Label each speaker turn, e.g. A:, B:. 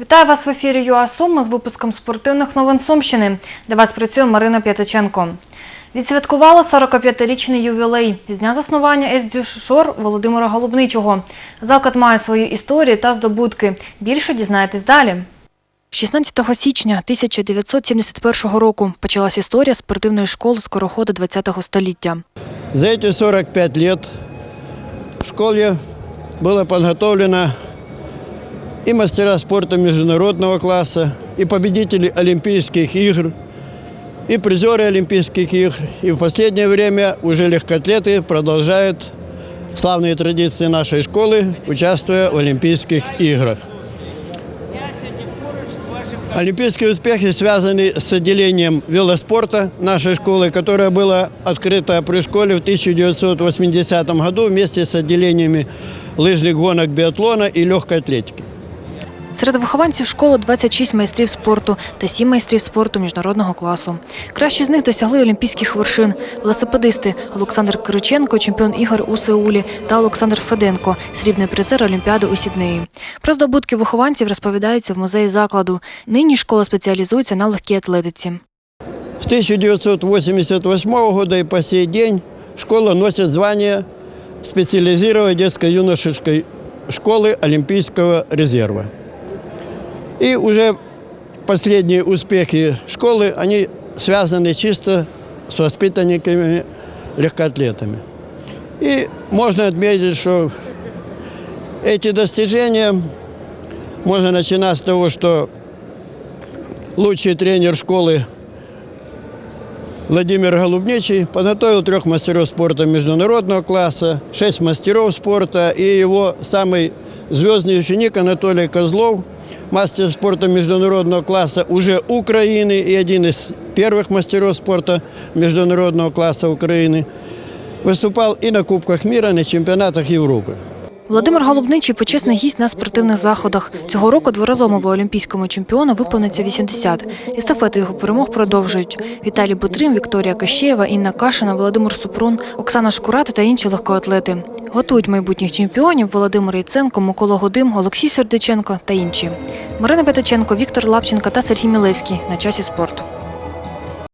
A: Вітаю вас в ефірі ЮА Суми з випуском спортивних новин Сумщини. Для вас працює Марина П'ятиченко. Відсвяткувала 45-річний ювілей з дня заснування СДЮ Шор Володимира Голубничого. Заклад має свою історію та здобутки. Більше дізнаєтесь далі. 16 січня 1971 року почалась історія спортивної школи скороходу ХХ століття.
B: За эти 45 лет в школе было подготовлено и мастера спорта международного класса, и победители Олимпийских игр, и призеры Олимпийских игр. И в последнее время уже легкоатлеты продолжают славные традиции нашей школы, участвуя в Олимпийских играх. Олимпийские успехи связаны с отделением велоспорта нашей школы, которое было открыто при школе в 1980 году вместе с отделениями лыжных гонок биатлона и легкой атлетики.
A: Серед вихованців школи 26 майстрів спорту та 7 майстрів спорту міжнародного класу. Кращі з них досягли олімпійських вершин. Велосипедисти Олександр Кириченко, чемпіон ігор у Сеулі, та Олександр Феденко, срібний призер Олімпіади у Сіднеї. Про здобутки вихованців розповідається в музеї закладу. Нині школа спеціалізується на легкій атлетиці.
B: С 1988 года и по сей день школа носит звание специализированной детско-юношеской школы Олимпийского резерва. И уже последние успехи школы, они связаны чисто с воспитанниками, легкоатлетами. И можно отметить, что эти достижения можно начинать с того, что лучший тренер школы Владимир Голубничий подготовил трех мастеров спорта международного класса, шесть мастеров спорта и его самый звездный ученик Анатолий Козлов, мастер спорта международного класса уже Украины и один из первых мастеров спорта международного класса Украины, выступал и на Кубках мира, на чемпионатах Европы.
A: Володимир Голубничий почесний гість на спортивних заходах. Цього року дворазовому олімпійському чемпіону виповниться 80. Естафету його перемог продовжують. Віталій Бутрим, Вікторія Кащеєва, Інна Кашина, Володимир Супрун, Оксана Шкурат та інші легкоатлети. Готують майбутніх чемпіонів Володимир Яценко, Микола Годим, Олексій Сердиченко та інші. Марина П'ятаченко, Віктор Лапченко та Сергій Мілевський на часі спорту.